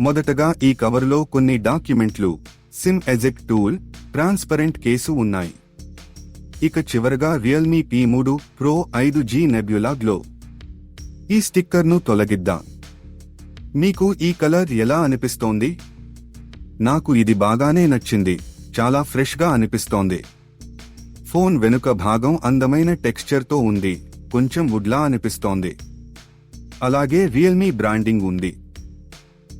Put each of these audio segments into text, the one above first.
మొదటగా ఈ కవర్లో కొన్ని డాక్యుమెంట్లు sim eject tool transparent case ఉన్నాయి. ఇక చివరగా రియల్మీ పి మూడు ప్రో ఐదు జీ నెబ్యులా గ్లో ఈ స్టిక్కర్ను తొలగిద్దాం. మీకు ఈ కలర్ ఎలా అనిపిస్తోంది? నాకు ఇది బాగానే నచ్చింది చాలా ఫ్రెష్గా అనిపిస్తోంది. ఫోన్ వెనుక భాగం అందమైన టెక్స్చర్తో ఉంది కొంచెం వుడ్లా అనిపిస్తోంది. అలాగే రియల్మీ బ్రాండింగ్ ఉంది.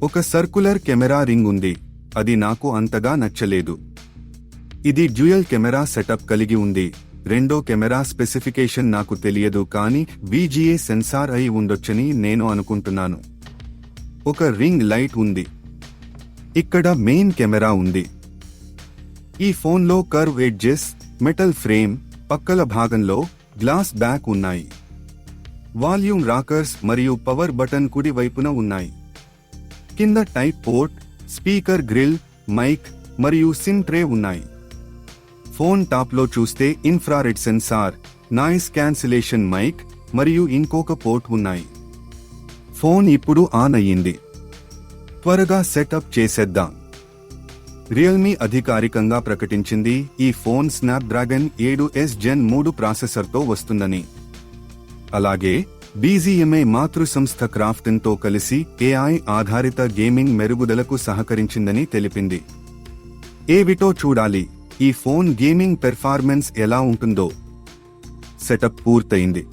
ఒక సర్కులర్ కెమెరా రింగ్ ఉంది. అది నాకు అంతగా నచ్చలేదు. ఇది డ్యూయల్ కెమెరా సెటప్ కలిగి ఉంది. రెండో కెమెరా స్పెసిఫికేషన్ నాకు తెలియదు కానీ విజిఏ సెన్సార్ అయి ఉండొచ్చని నేను అనుకుంటున్నాను. ఒక రింగ్ లైట్ ఉంది. ఇక్కడ మెయిన్ కెమెరా ఉంది. ఈ ఫోన్లో కర్వ్ ఎడ్జెస్ మెటల్ ఫ్రేమ్ పక్కల భాగంలో గ్లాస్ బ్యాక్ ఉన్నాయి. వాల్యూమ్ రాకర్స్ మరియు పవర్ బటన్ కుడి వైపున ఉన్నాయి. కింద type port speaker grille mic మరియు సిమ్ ట్రే ఉన్నాయి. ఫోన్ టాప్లో చూస్తే infrared sensor noise cancellation mic మరియు ఇంకొక పోర్ట్ ఉన్నాయి. ఫోన్ ఇప్పుడు ఆన్ అయ్యింది. త్వరగా సెటప్ చేసేద్దాం. రియల్మీ అధికారికంగా ప్రకటించింది ఈ ఫోన్ స్నాప్డ్రాగన్ ఏడు ఎస్ జెన్ మూడు ప్రాసెసర్తో వస్తుందని. అలాగే బీజీఎంఐ మాతృ సంస్థ క్రాఫ్టన్తో కలిసి ఏఐ ఆధారిత గేమింగ్ మెరుగుదలకు సహకరించిందని తెలిపింది. ఏవిటో చూడాలి. ఈ ఫోన్ గేమింగ్ పెర్ఫార్మెన్స్ ఎలా ఉంటుందో. సెటప్ పూర్తయింది.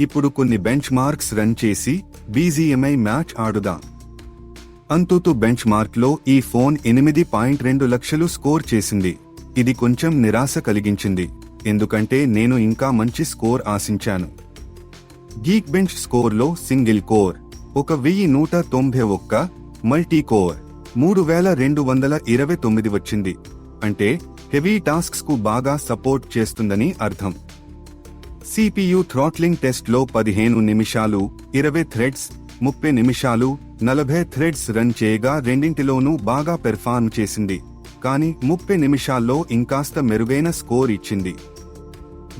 ఇప్పుడు కొన్ని బెంచ్ మార్క్స్ రన్ చేసి బీజీఎంఐ మ్యాచ్ ఆడుదా. అంతుతు బెంచ్ మార్క్లో ఈ ఫోన్ ఎనిమిది పాయింట్ రెండు లక్షలు స్కోర్ చేసింది. ఇది కొంచెం నిరాశ కలిగించింది. ఎందుకంటే నేను ఇంకా మంచి స్కోర్ ఆశించాను. గీక్ బెంచ్ స్కోర్లో సింగిల్ కోర్ ఒక వెయ్యి నూట తొంభై ఒక్క మల్టీ కోర్ మూడు వేల రెండు వందల ఇరవై తొమ్మిది వచ్చింది అంటే హెవీ టాస్క్స్కు బాగా సపోర్ట్ చేస్తుందని అర్థం సిపియు థ్రాట్లింగ్ టెస్ట్లో పదిహేను నిమిషాలు ఇరవై థ్రెడ్స్ ముప్పై నిమిషాలు నలభై థ్రెడ్స్ రన్ చేయగా రెండింటిలోనూ బాగా పెర్ఫార్మ్ చేసింది కానీ ముప్పై నిమిషాల్లో ఇంకాస్త మెరుగైన స్కోర్ ఇచ్చింది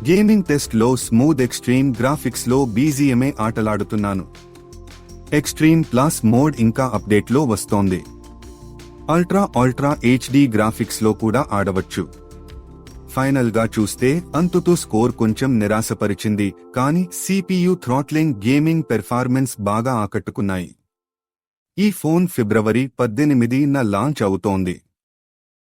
గేమింగ్ టెస్ట్లో స్మూత్ ఎక్స్ట్రీమ్ గ్రాఫిక్స్లో బీజీఎంఏ ఆటలాడుతున్నాను. ఎక్స్ట్రీమ్ ప్లస్ మోడ్ ఇంకా అప్డేట్లో వస్తోంది. అల్ట్రా అల్ట్రా హెచ్డి గ్రాఫిక్స్లో కూడా ఆడవచ్చు. ఫైనల్గా చూస్తే అంతుతు స్కోర్ కొంచెం నిరాశపరిచింది కానీ సిపియు థ్రాట్లింగ్ గేమింగ్ పెర్ఫార్మెన్స్ బాగా ఆకట్టుకున్నాయి. ఈ ఫోన్ ఫిబ్రవరి పద్దెనిమిదిన లాంచ్ అవుతోంది.